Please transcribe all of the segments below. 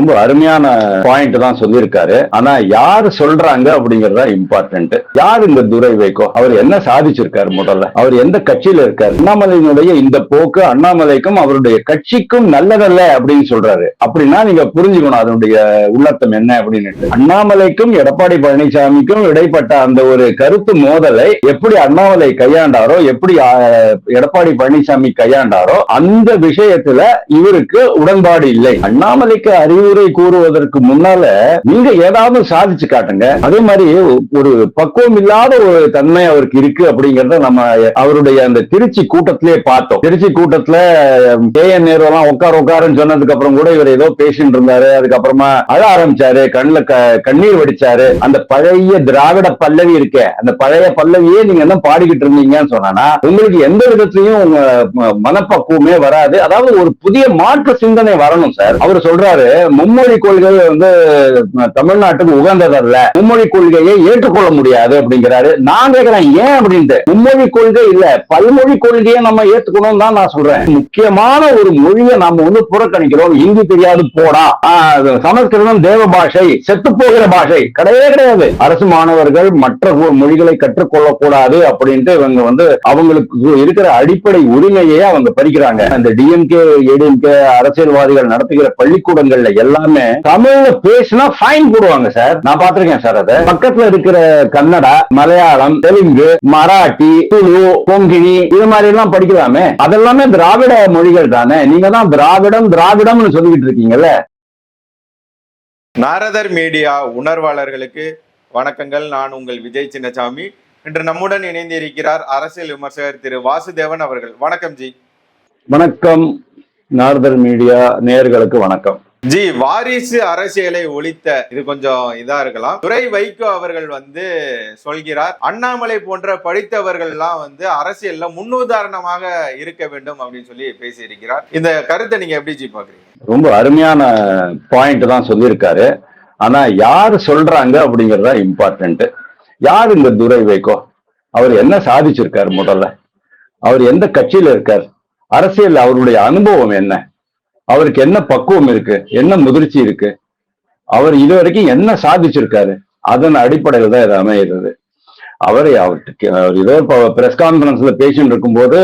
ரொம்ப அருமையான பாயிண்ட் தான் சொல்லியிருக்காரு. ஆனா யார் சொல்றாங்க அப்படிங்கறதா இம்பார்ட்டன்ட் யார் இந்த துரை வைகோ? அவர் என்ன சாதிச்சிருக்காரு முதல்ல? அவர் எந்த கட்சியில இருக்காரு? அண்ணாமலையினுடைய இந்த போக்கு அண்ணாமலைக்கும் அவருடைய கட்சிக்கும் நல்லதல்ல அப்படின்னு சொல்றாரு. அப்படின்னா நீங்க புரிஞ்சுக்கணும் அதனுடைய உள்ளத்தம் என்ன அப்படின்னு அண்ணாமலைக்கும் எடப்பாடி பழனிசாமிக்கும் இடைப்பட்ட அந்த ஒரு கருத்து மோதலை எப்படி அண்ணாமலை கையாண்டாரோ எப்படி எடப்பாடி பழனிசாமி கையாண்டாரோ அந்த விஷயத்துல இவருக்கு உடன்பாடு இல்லை. அண்ணாமலைக்கு அறிவு அறிவுரை கூறுவதற்கு முன்னால நீங்க ஏதாவது சாதிச்சு காட்டுங்க. அதே மாதிரி ஒரு பக்குவம் இல்லாத ஒரு தன்மை அவருக்கு இருக்கு அப்படிங்கறத நம்ம அவருடைய அந்த திருச்சி கூட்டத்திலே பார்த்தோம். திருச்சி கூட்டத்துல கே என் நேரு எல்லாம் உட்கார உட்காருன்னு சொன்னதுக்கு அப்புறம் கூட இவர் ஏதோ பேசிட்டு இருந்தாரு. அதுக்கப்புறமா அழ ஆரம்பிச்சாரு. கண்ணுல க- கண்ணீர் வடிச்சாரு. அந்த பழைய திராவிட பல்லவி இருக்கே அந்த பழைய பல்லவியே நீங்க என்ன பாடிக்கிட்டு இருந்தீங்கன்னு சொன்னா உங்களுக்கு எந்த விதத்திலையும் உங்க மனப்பக்குவமே வராது. அதாவது ஒரு புதிய மாற்று சிந்தனை வரணும் சார். அவர் சொல்றாரு மும்மொழி கொள்கை வந்து தமிழ்நாட்டுக்கு உகந்ததல்ல. மும்மொழி கொள்கையை ஏற்றுக்கொள்ள முடியாது அப்படிங்கிறாரு. நான் கேட்கிறேன் ஏன் அப்படின்ட்டு? மும்மொழி கொள்கை இல்ல. பல்மொழி கொள்கையை நம்ம ஏத்துக்கணும் தான் நான் சொல்றேன். முக்கியமான ஒரு மொழியை நாம வந்து புறக்கணிக்கிறோம். ஹிந்தி தெரியாது போடா. சமஸ்கிருதம் தேவ பாஷை செத்து போகிற பாஷை. கிடையவே கிடையாது. அரசு மாணவர்கள் மற்ற மொழிகளை கற்றுக்கொள்ள கூடாது அப்படின்ட்டு இவங்க வந்து அவங்களுக்கு இருக்கிற அடிப்படை உரிமையை அவங்க பறிக்கிறாங்க. அந்த டிஎம்கே ஏடிஎம்கே அரசியல்வாதிகள் நடத்துகிற பள்ளிக்கூடங்கள்ல எல்லாமே தமிழ்ல பேசினா ஃபைன் போடுவாங்க சார் நான் பாத்திருக்கேன் சார் அதை. பக்கத்துல இருக்கிற கன்னடா மலையாளம் தெலுங்கு மராட்டி துளு கொங்கிணி இது மாதிரி எல்லாம் படிக்கலாமே. அதெல்லாமே திராவிட மொழிகள் தானே. நீங்க தான் திராவிடம் திராவிடம்னு சொல்லிக்கிட்டு இருக்கீங்கல்ல? நாரதர் மீடியா உணர்வாளர்களுக்கு வணக்கங்கள். நான் உங்கள் விஜய் சின்னசாமி. இன்று நம்முடன் இணைந்து இருக்கிறார் அரசியல் விமர்சகர் திரு வாசுதேவன் அவர்கள். வணக்கம் ஜி. வணக்கம். நாரதர் மீடியா நேயர்களுக்கு வணக்கம். ஜி வாரிசு அரசியலை ஒழித்த இது கொஞ்சம் இதா இருக்கலாம். துரை வைகோ அவர்கள் வந்து சொல்கிறார் அண்ணாமலை போன்ற படித்தவர்கள் எல்லாம் வந்து அரசியல்ல முன்னுதாரணமாக இருக்க வேண்டும் அப்படின்னு சொல்லி பேசியிருக்கிறார். இந்த கருத்தை நீங்க எப்படி ஜி பாக்குறீங்க ரொம்ப அருமையான பாயிண்ட் தான் சொல்லியிருக்காரு. ஆனா யார் சொல்றாங்க அப்படிங்கறதா இம்பார்ட்டன்ட் யார் இந்த துரை வைகோ? அவர் என்ன சாதிச்சிருக்காரு முதல்ல? அவர் எந்த கட்சியில இருக்கார்? அரசியல் அவருடைய அனுபவம் என்ன? அவருக்கு என்ன பக்குவம் இருக்கு? என்ன முதிர்ச்சி இருக்கு? அவர் இதுவரைக்கும் என்ன சாதிச்சிருக்காரு? அதன் அடிப்படையில் தான் இது அமைகிறது அவரை அவருக்கு அவர் ஏதோ பிரஸ் கான்பரன்ஸ்ல பேசிட்டு இருக்கும்போது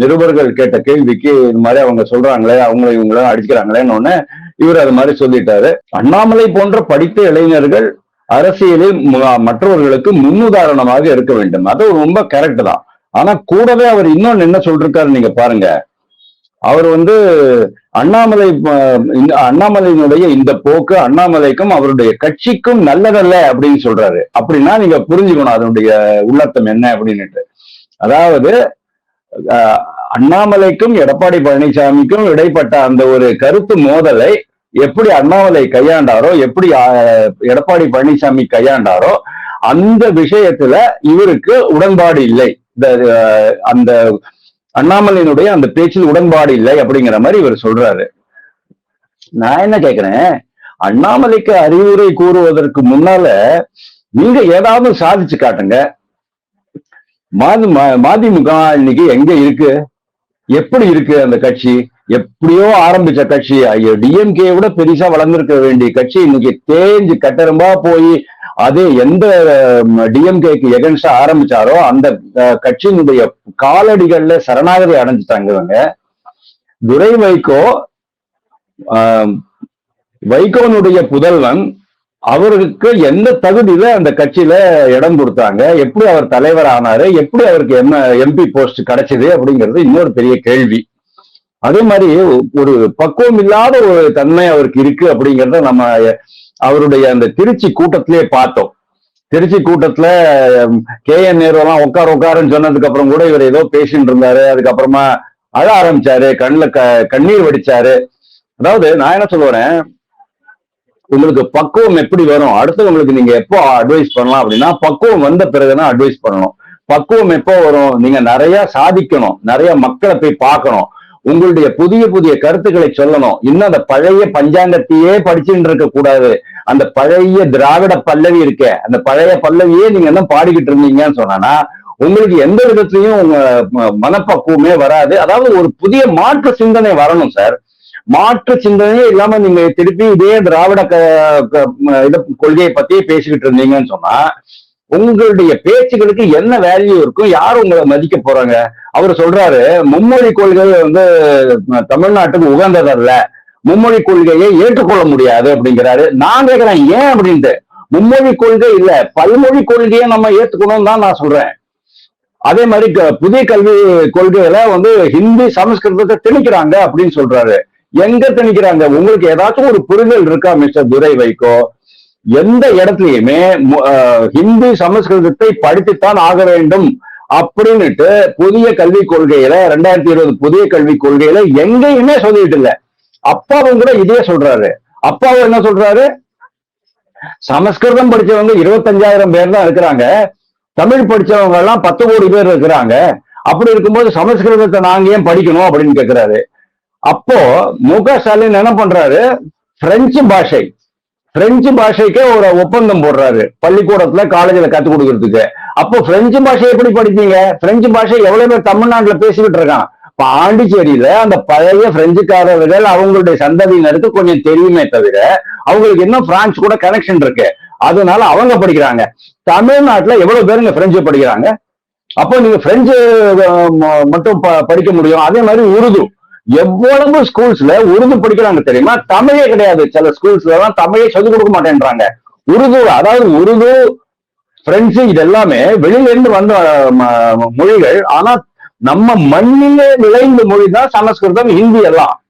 நிருபர்கள் கேட்ட கேள்விக்கு இது மாதிரி அவங்க சொல்றாங்களே அவங்க இவங்கள அடிக்கிறாங்களேன்னு ஒன்னு இவர் அது மாதிரி சொல்லிட்டாரு. அண்ணாமலை போன்ற படித்த இளைஞர்கள் அரசியலில் மற்றவர்களுக்கு முன்னுதாரணமாக இருக்க வேண்டும். அது ரொம்ப கரெக்ட் தான். ஆனா கூடவே அவர் இன்னொன்னு என்ன சொல்றாரு நீங்க பாருங்க. அவர் வந்து அண்ணாமலை அண்ணாமலையினுடைய இந்த போக்கு அண்ணாமலைக்கும் அவருடைய கட்சிக்கும் நல்லதல்ல அப்படின்னு சொல்றாரு. அப்படின்னா நீங்க புரிஞ்சுக்கணும் அதனுடைய உள்ளத்தம் என்ன அப்படின்னுட்டு. அதாவது அஹ், அண்ணாமலைக்கும் எடப்பாடி பழனிசாமிக்கும் இடைப்பட்ட அந்த ஒரு கருத்து மோதலை எப்படி அண்ணாமலை கையாண்டாரோ எப்படி அஹ், எடப்பாடி பழனிசாமி கையாண்டாரோ அந்த விஷயத்துல இவருக்கு உடன்பாடு இல்லை. இந்த, அஹ், அந்த அண்ணாமலையினுடைய அந்த பேச்சில் உடன்பாடு இல்லை அப்படிங்கிற மாதிரி இவர் சொல்றாரு. நான் என்ன கேக்குறேன்? அண்ணாமலைக்கு அறிவுரை கூறுவதற்கு முன்னால நீங்க ஏதாவது சாதிச்சு காட்டுங்க. மாதி ம- மதிமுக இன்னைக்கு எங்க இருக்கு? எப்படி இருக்கு அந்த கட்சி? எப்படியோ ஆரம்பிச்ச கட்சி. ஐயோ டிஎம்கே விட பெருசா வளர்ந்திருக்க வேண்டிய கட்சி இன்னைக்கு தேஞ்சு கட்டரம்பா போய் அதே எந்த டிஎம்கேக்கு எகன்ஸ்டா ஆரம்பிச்சாரோ அந்த கட்சியினுடைய காலடிகள்ல சரணாகதி அடைஞ்சிட்டாங்க இவங்க துரை வைகோ ஆஹ், வைகோனுடைய புதல்வன் அவருக்கு எந்த தகுதியில அந்த கட்சியில இடம் கொடுத்தாங்க எப்படி அவர் தலைவர் ஆனாரு எப்படி அவருக்கு என்ன எம்பி போஸ்ட் கிடைச்சது அப்படிங்கிறது இன்னொரு பெரிய கேள்வி. அதே மாதிரி ஒரு பக்குவம் இல்லாத ஒரு தன்மை அவருக்கு இருக்கு அப்படிங்கிறத நம்ம அவருடைய அந்த திருச்சி கூட்டத்திலே பார்த்தோம். திருச்சி கூட்டத்துல கே. என். நேரு எல்லாம் உட்கார உட்காருன்னு சொன்னதுக்கு அப்புறம் கூட இவர் ஏதோ பேசிட்டு இருந்தாரு. அதுக்கப்புறமா அழ ஆரம்பிச்சாரு. கண்ணுல க கண்ணீர் வடிச்சாரு. அதாவது நான் என்ன சொல்லுவேன் உங்களுக்கு பக்குவம் எப்படி வரும்? அடுத்தவங்களுக்கு நீங்க எப்போ அட்வைஸ் பண்ணலாம் அப்படின்னா பக்குவம் வந்த பிறகுதான் அட்வைஸ் பண்ணணும். பக்குவம் எப்போ வரும்? நீங்க நிறைய சாதிக்கணும். நிறைய மக்களை போய் பார்க்கணும். உங்களுடைய புதிய புதிய கருத்துக்களை சொல்லணும். இன்னும் அந்த பழைய பஞ்சாங்கத்தையே படிச்சுட்டு இருக்க கூடாது. அந்த பழைய திராவிட பல்லவி இருக்கே அந்த பழைய பல்லவியே நீங்க என்ன பாடிக்கிட்டு இருந்தீங்கன்னு சொன்னா உங்களுக்கு எந்த விதத்திலையும் உங்க மனப்பக்குவமே வராது. அதாவது ஒரு புதிய மாற்று சிந்தனை வரணும் சார். மாற்று சிந்தனையே இல்லாம நீங்க திருப்பி இதே திராவிட க- இத கொள்கையை பத்தியே பேசிக்கிட்டு இருந்தீங்கன்னு சொன்னா உங்களுடைய பேச்சுகளுக்கு என்ன வேல்யூ இருக்கும் யார் உங்களை மதிக்க போறாங்க? அவர் சொல்றாரு மும்மொழி கொள்கை வந்து தமிழ்நாட்டுக்கு உகந்ததல்ல. மும்மொழி கொள்கையை ஏற்றுக்கொள்ள முடியாது அப்படிங்கிறாரு. நான் கேட்கிறேன் ஏன் அப்படின்ட்டு. மும்மொழி கொள்கை இல்ல பல்மொழி கொள்கையை நம்ம ஏத்துக்கணும்னு தான் நான் சொல்றேன். அதே மாதிரி க- புதிய கல்வி கொள்கையில வந்து ஹிந்தி சமஸ்கிருதத்தை திணிக்கிறாங்க அப்படின்னு சொல்றாரு. எங்க திணிக்கிறாங்க? உங்களுக்கு ஏதாச்சும் ஒரு புரிதல் இருக்கா மிஸ்டர் துரை வைகோ? எந்த இடத்துலயுமே ஹிந்தி சமஸ்கிருதத்தை படித்துத்தான் ஆக வேண்டும் அப்படின்னுட்டு புதிய கல்விக் கொள்கையில ரெண்டாயிரத்தி இருபது புதிய கல்விக் கொள்கையில எங்கேயுமே சொல்லிட்டு இல்ல. அப்பாவும் கூட இதே சொல்றாரு. அப்பாவும் என்ன சொல்றாரு? சமஸ்கிருதம் படிச்சவங்க இருபத்தஞ்சாயிரம் பேர் தான் இருக்கிறாங்க. தமிழ் படிச்சவங்க எல்லாம் பத்து கோடி பேர் இருக்கிறாங்க. அப்படி இருக்கும்போது சமஸ்கிருதத்தை நாங்க ஏன் படிக்கணும் அப்படின்னு கேக்குறாரு. அப்போ முக ஸ்டாலின் என்ன பண்றாரு? பிரெஞ்சு பாஷை பிரெஞ்சு பாஷைக்கே ஒரு ஒப்பந்தம் போடுறாரு. பள்ளிக்கூடத்துல காலேஜில் கற்றுக் கொடுக்கறதுக்கு. அப்போ பிரெஞ்சு பாஷை எப்படி படிப்பீங்க? பிரெஞ்சு பாஷை எவ்வளவு பேர் தமிழ்நாட்டுல பேசிக்கிட்டு இருக்கான்? பாண்டிச்சேரியில அந்த பழைய பிரெஞ்சுக்காரர்கள் அவங்களுடைய சந்ததியினருக்கு கொஞ்சம் தெரியுமே தவிர அவங்களுக்கு இன்னும் பிரான்ஸ் கூட கனெக்ஷன் இருக்கு. அதனால அவங்க படிக்கிறாங்க. தமிழ்நாட்டுல எவ்வளவு பேருங்க பிரெஞ்சு படிக்கிறாங்க? அப்போ நீங்க பிரெஞ்சு ம- மட்டும் ப- படிக்க முடியும். அதே மாதிரி உருது. எவ்வளவு ஸ்கூல்ஸ்ல உருது படிக்கிறாங்க தெரியுமா? தமிழே கிடையாது. சில ஸ்கூல்ஸ்ல எல்லாம் தமிழே சொல்லிக் கொடுக்க மாட்டேன்றாங்க. உருது அதாவது உருது பிரெஞ்சு இது எல்லாமே வெளியில இருந்து வந்த ம- மொழிகள். ஆனா நம்ம மண்ணிலே விளைந்த மொழி தான் சமஸ்கிருதம் ஹிந்தி எல்லாம்.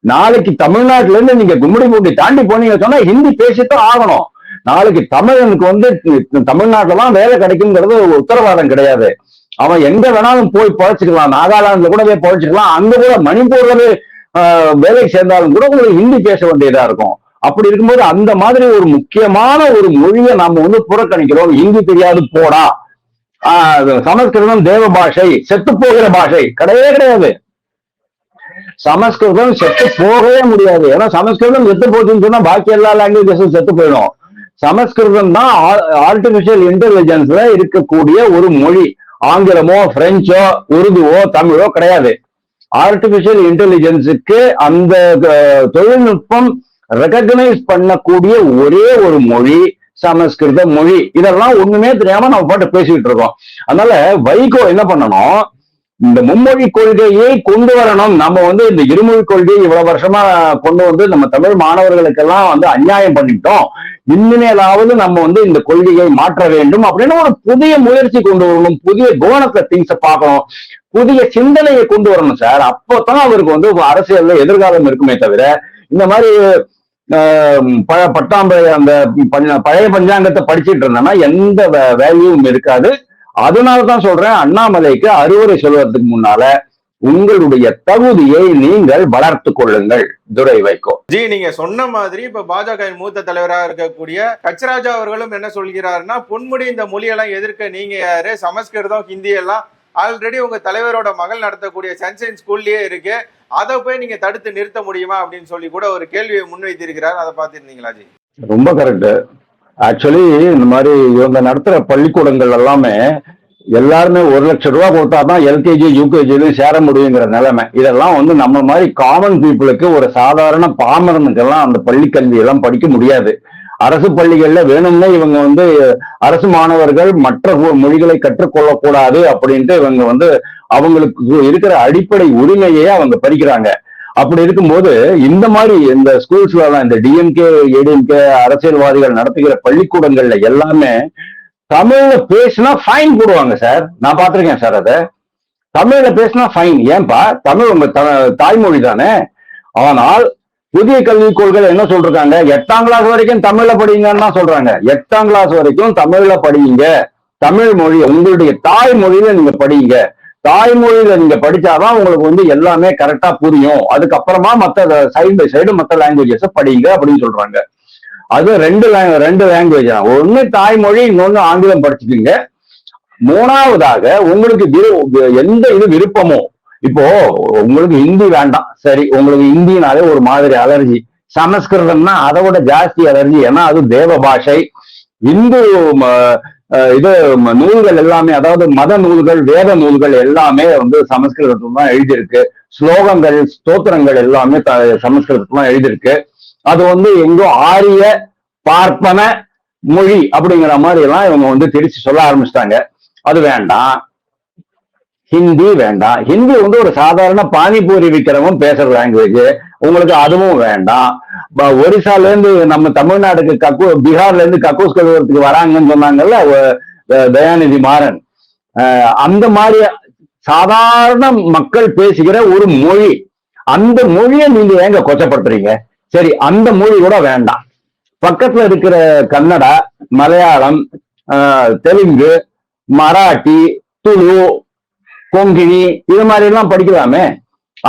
நாளைக்கு தமிழ்நாட்டுல இருந்து நீங்க கும்மிடிப்பூண்டி தாண்டி போனீங்க சொன்னா ஹிந்தி பேசித்தான் ஆகணும். நாளைக்கு தமிழனுக்கு வந்து தமிழ்நாட்டுல தான் வேலை கிடைக்குங்கிறது ஒரு உத்தரவாதம் கிடையாது. அவன் எங்க வேணாலும் போய் பழச்சிக்கலாம். நாகாலாந்துல கூட போய் பழச்சிக்கலாம். அங்க கூட மணிப்பூர்ல வேலைக்கு சேர்ந்தாலும் கூட உங்களுக்கு ஹிந்தி பேச வேண்டியதா இருக்கும். அப்படி இருக்கும்போது அந்த மாதிரி ஒரு முக்கியமான ஒரு மொழியை நாம வந்து புறக்கணிக்கிறோம். ஹிந்தி தெரியாது போடா. சமஸ்கிருதம் தேவ பாஷை செத்து போகிற பாஷை. கிடையவே கிடையாது. சமஸ்கிருதம் செத்து போகவே முடியாது. ஏன்னா சமஸ்கிருதம் செத்து போச்சுன்னு சொன்னா பாக்கி எல்லா லாங்குவேஜஸும் செத்து போயிடும். சமஸ்கிருதம் தான் ஆர்டிபிஷியல் இன்டெலிஜென்ஸ்ல இருக்கக்கூடிய ஒரு மொழி. ஆங்கிலமோ பிரெஞ்சோ உருதுவோ தமிழோ கிடையாது. ஆர்டிபிஷியல் இன்டெலிஜென்ஸுக்கு அந்த தொழில்நுட்பம் ரெக்கக்னைஸ் பண்ணக்கூடிய ஒரே ஒரு மொழி சமஸ்கிருத மொழி. இதெல்லாம் ஒண்ணுமே தெரியாம நம்ம பாட்டு பேசிக்கிட்டு இருக்கோம். அதனால வைகோ என்ன பண்ணணும்? இந்த மும்மொழி கொள்கையை கொண்டு வரணும். நம்ம வந்து இந்த இருமொழி கொள்கையை இவ்வளவு வருஷமா கொண்டு வந்து நம்ம தமிழ் மாணவர்களுக்கெல்லாம் வந்து அநியாயம் பண்ணிட்டோம். இனிமேலாவது நம்ம வந்து இந்த கொள்கையை மாற்ற வேண்டும் அப்படின்னு ஒரு புதிய முயற்சி கொண்டு வரணும். புதிய கோணத்தை திங்ஸ பார்க்கணும். புதிய சிந்தனையை கொண்டு வரணும் சார் அப்போதான் அவருக்கு வந்து அரசியல்ல எதிர்காலம் இருக்குமே தவிர இந்த மாதிரி ஆஹ், பழ அந்த பழைய பஞ்சாங்கத்தை படிச்சிட்டு இருந்தேன்னா எந்த வேல்யூவும் இருக்காது. அதனால தான் சொல்றேன் அண்ணாமலைக்கு அறிவுரை சொல்வதற்கு முன்னால உங்களுடைய தகுதியை நீங்கள் வளர்த்து கொள்ளுங்கள் துரை வைகோ. ஜி நீங்க சொன்ன மாதிரி இப்ப பாஜக மூத்த தலைவராக இருக்கக்கூடிய கச்சராஜா அவர்களும் என்ன சொல்கிறாருன்னா பொன்முடி இந்த மொழியெல்லாம் எதிர்க்க நீங்க யாரு? சமஸ்கிருதம் ஹிந்தி எல்லாம் ஆல்ரெடி உங்க தலைவரோட மகள் நடத்தக்கூடிய சன்சைன் ஸ்கூல்லயே இருக்கு. அதை போய் நீங்க தடுத்து நிறுத்த முடியுமா அப்படின்னு சொல்லி கூட ஒரு கேள்வியை முன்வைத்திருக்கிறார். அதை பார்த்திருந்தீங்களா ஜி? ரொம்ப கரெக்ட் ஆக்சுவலி இந்த மாதிரி இவங்க நடத்துற பள்ளிக்கூடங்கள் எல்லாமே எல்லாருமே ஒரு லட்சம் ரூபா கொடுத்தா தான் எல்கேஜி யூகேஜிலையும் சேர முடியுங்கிற நிலைமை. இதெல்லாம் வந்து நம்ம மாதிரி காமன் பீப்புளுக்கு ஒரு சாதாரண பாமரனுக்கெல்லாம் அந்த பள்ளி கல்வியெல்லாம் படிக்க முடியாது. அரசு பள்ளிகள்ல வேணும்னே இவங்க வந்து அரசு மாணவர்கள் மற்ற மொழிகளை கற்றுக்கொள்ளக்கூடாது அப்படின்ட்டு இவங்க வந்து அவங்களுக்கு இருக்கிற அடிப்படை உரிமையே அவங்க பறிக்கிறாங்க. அப்படி இருக்கும்போது இந்த மாதிரி இந்த ஸ்கூல்ஸ்ல எல்லாம் இந்த டிஎம்கே ஏடிஎம்கே அரசியல்வாதிகள் நடத்துகிற பள்ளிக்கூடங்கள்ல எல்லாமே தமிழ்ல பேசினா ஃபைன் போடுவாங்க சார் நான் பாத்திருக்கேன் சார் அதை. தமிழ்ல பேசினா ஃபைன் ஏன்பா? தமிழ் உங்க த- தாய்மொழி தானே. ஆனால் புதிய கல்விக் கொள்கை என்ன சொல்றாங்க? எட்டாம் கிளாஸ் வரைக்கும் தமிழ்ல படிங்கன்னு தான் சொல்றாங்க. எட்டாம் கிளாஸ் வரைக்கும் தமிழ்ல படியுங்க தமிழ் மொழி உங்களுடைய தாய்மொழியில நீங்க படியுங்க தாய்மொழியில நீங்க படிச்சாதான் உங்களுக்கு வந்து எல்லாமே கரெக்டா புரியும். அதுக்கப்புறமா மத்த சைடு பை சைடு மத்த லாங்குவேஜஸ் படிங்க அப்படின்னு சொல்றாங்க. அது ரெண்டு ரெண்டு லாங்குவேஜ் தான் ஒண்ணு தாய்மொழி இன்னொன்னு ஆங்கிலம் படிச்சுக்கீங்க. மூணாவதாக உங்களுக்கு எந்த இது விருப்பமோ இப்போ உங்களுக்கு ஹிந்தி வேண்டாம். சரி உங்களுக்கு ஹிந்தினாலே ஒரு மாதிரி அலர்ஜி சமஸ்கிருதம்னா அதை விட ஜாஸ்தி அலர்ஜி ஏன்னா அது தேவ பாஷை. இந்து ம, இது நூல்கள் எல்லாமே அதாவது மத நூல்கள் வேத நூல்கள் எல்லாமே வந்து சமஸ்கிருதத்துல தான் எழுதியிருக்கு. ஸ்லோகங்கள் ஸ்தோத்திரங்கள் எல்லாமே த சமஸ்கிருதத்துல எழுதியிருக்கு. அது வந்து எங்கோ ஆரிய பார்ப்பன மொழி அப்படிங்கிற மாதிரி எல்லாம் இவங்க வந்து திரிச்சு சொல்ல ஆரம்பிச்சிட்டாங்க. அது வேண்டாம். ஹிந்தி வேண்டாம் ஹிந்தி வந்து ஒரு சாதாரண பானிபூரி விற்கிறவன் பேசுற லாங்குவேஜ் உங்களுக்கு அதுவும் வேண்டாம். ஒரிசால இருந்து நம்ம தமிழ்நாடுக்கு கக்கூ பீகார்ல இருந்து கக்கூஸ் கழுவுறதுக்கு வராங்கன்னு சொன்னாங்கல்ல தயாநிதி மாறன். அந்த மாதிரி சாதாரண மக்கள் பேசுகிற ஒரு மொழி. அந்த மொழியை நீங்க ஏங்க கொச்சப்படுத்துறீங்க? சரி அந்த மொழி கூட வேண்டாம். பக்கத்துல இருக்கிற கன்னடா மலையாளம் தெலுங்கு மராட்டி துளு கொங்கிணி இது மாதிரி எல்லாம் படிக்கலாமே.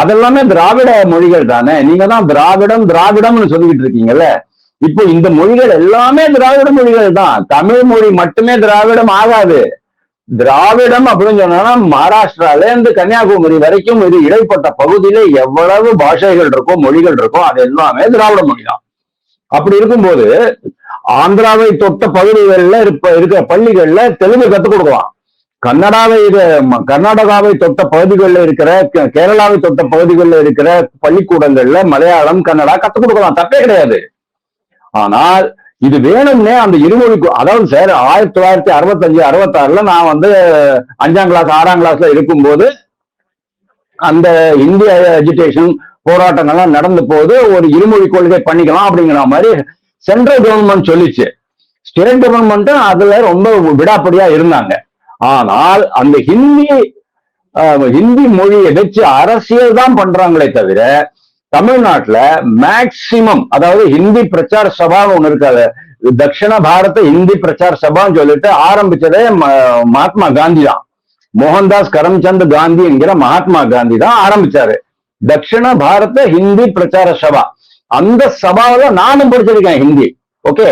அதெல்லாமே திராவிட மொழிகள் தானே. நீங்க தான் திராவிடம் திராவிடம்னு சொல்லிக்கிட்டு இருக்கீங்கல்ல. இப்போ இந்த மொழிகள் எல்லாமே திராவிட மொழிகள் தான். தமிழ் மொழி மட்டுமே திராவிடம் ஆகாது. திராவிடம் அப்படின்னு சொன்னா மகாராஷ்டிரால இருந்து கன்னியாகுமரி வரைக்கும் இது இடைப்பட்ட பகுதியில எவ்வளவு பாஷைகள் இருக்கோ மொழிகள் இருக்கோ அது எல்லாமே திராவிட மொழி தான். அப்படி இருக்கும்போது ஆந்திராவை தொட்ட பகுதிகளில் இருப்ப இருக்கிற பள்ளிகள்ல தெலுங்கு கத்துக் கொடுக்கலாம். கன்னடாவை இது- ம- கர்நாடகாவை தொட்ட பகுதிகளில் இருக்கிற கே- கேரளாவை தொட்ட பகுதிகளில் இருக்கிற பள்ளிக்கூடங்கள்ல மலையாளம் கன்னடா கத்துக் கொடுக்கலாம். தப்பே கிடையாது. ஆனால் இது வேணும்னே அந்த இருமொழி அதாவது சார் ஆயிரத்தி தொள்ளாயிரத்தி அறுபத்தஞ்சு அறுபத்தாறுல நான் வந்து அஞ்சாம் கிளாஸ் ஆறாம் கிளாஸ்ல இருக்கும்போது அந்த இந்திய எஜுகேஷன் போராட்டங்கள்லாம் நடந்த போது ஒரு இருமொழி கொள்கை பண்ணிக்கலாம் அப்படிங்கிற மாதிரி சென்ட்ரல் கவர்மெண்ட் சொல்லிச்சு. ஸ்டேட் கவர்மெண்ட்டும் அதுல ரொம்ப விடாப்படியா இருந்தாங்க. ஆனால் அந்த ஹிந்தி ஹிந்தி மொழியை வச்சு அரசியல் தான் பண்றாங்களே தவிர தமிழ்நாட்டுல மேக்சிமம் அதாவது ஹிந்தி பிரச்சார சபான்னு ஒண்ணு இருக்காது தட்சிண பாரத ஹிந்தி பிரச்சார சபான்னு சொல்லிட்டு ஆரம்பிச்சதே ம- மகாத்மா காந்தி தான் மோகன்தாஸ் கரம்சந்த் காந்தி என்கிற மகாத்மா காந்தி தான் ஆரம்பிச்சாரு. தட்சிண பாரத ஹிந்தி பிரச்சார சபா. அந்த சபாவில நானும் படிச்சிருக்கேன் ஹிந்தி. ஓகே?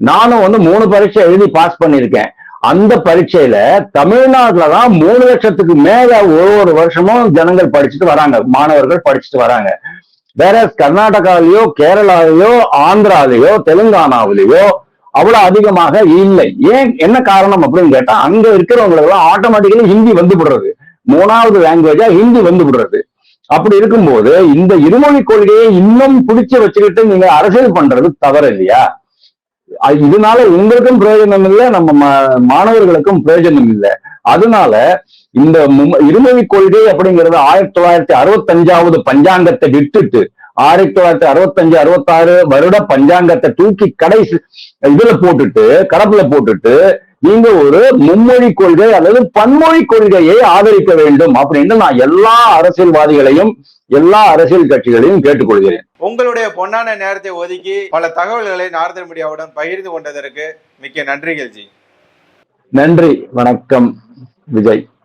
நானும் வந்து மூணு பரீட்சை எழுதி பாஸ் பண்ணியிருக்கேன். அந்த பரீட்சையில தமிழ்நாட்டுல தான் மூணு லட்சத்துக்கு மேல ஒரு ஒரு வருஷமும் ஜனங்கள் படிச்சுட்டு வராங்க. மாணவர்கள் படிச்சுட்டு வராங்க. வேற கர்நாடகாவிலயோ கேரளாவிலயோ ஆந்திராவிலயோ தெலுங்கானாவிலயோ அவ்வளவு அதிகமாக இல்லை. ஏன் என்ன காரணம் அப்படின்னு கேட்டா அங்க இருக்கிறவங்களுக்கு எல்லாம் ஆட்டோமேட்டிக்கலி ஹிந்தி வந்து விடுறது மூணாவது லாங்குவேஜா ஹிந்தி வந்து விடுறது அப்படி இருக்கும்போது இந்த இருமொழி கொள்கையை இன்னும் பிடிச்சு வச்சுக்கிட்டு நீங்க அரசியல் பண்றது தவறு இல்லையா இதனால உங்களுக்கும் பிரயோஜனம் இல்லை நம்ம மா- மாணவர்களுக்கும் பிரயோஜனம் இல்லை. அதனால இந்த இருமொழி கொள்கை அப்படிங்கிறது ஆயிரத்தி தொள்ளாயிரத்தி அறுபத்தஞ்சாவது பஞ்சாங்கத்தை விட்டுட்டு ஆயிரத்தி தொள்ளாயிரத்தி அறுபத்தஞ்சு அறுபத்தாறு வருட பஞ்சாங்கத்தை தூக்கி கடைசி இதுல போட்டுட்டு கடப்புல போட்டுட்டு நீங்க ஒரு மும்மொழி கொள்கை அல்லது பன்மொழி கொள்கையை ஆதரிக்க வேண்டும். அப்படின்னு நான் எல்லா அரசியல்வாதிகளையும் எல்லா அரசியல் கட்சிகளையும் கேட்டுக்கொள்கிறேன். உங்களுடைய பொன்னான நேரத்தை ஒதுக்கி பல தகவல்களை நார்தன் மீடியாவுடன் பகிர்ந்து கொண்டதற்கு மிக்க நன்றிகள் ஜி. நன்றி. வணக்கம். விஜய்.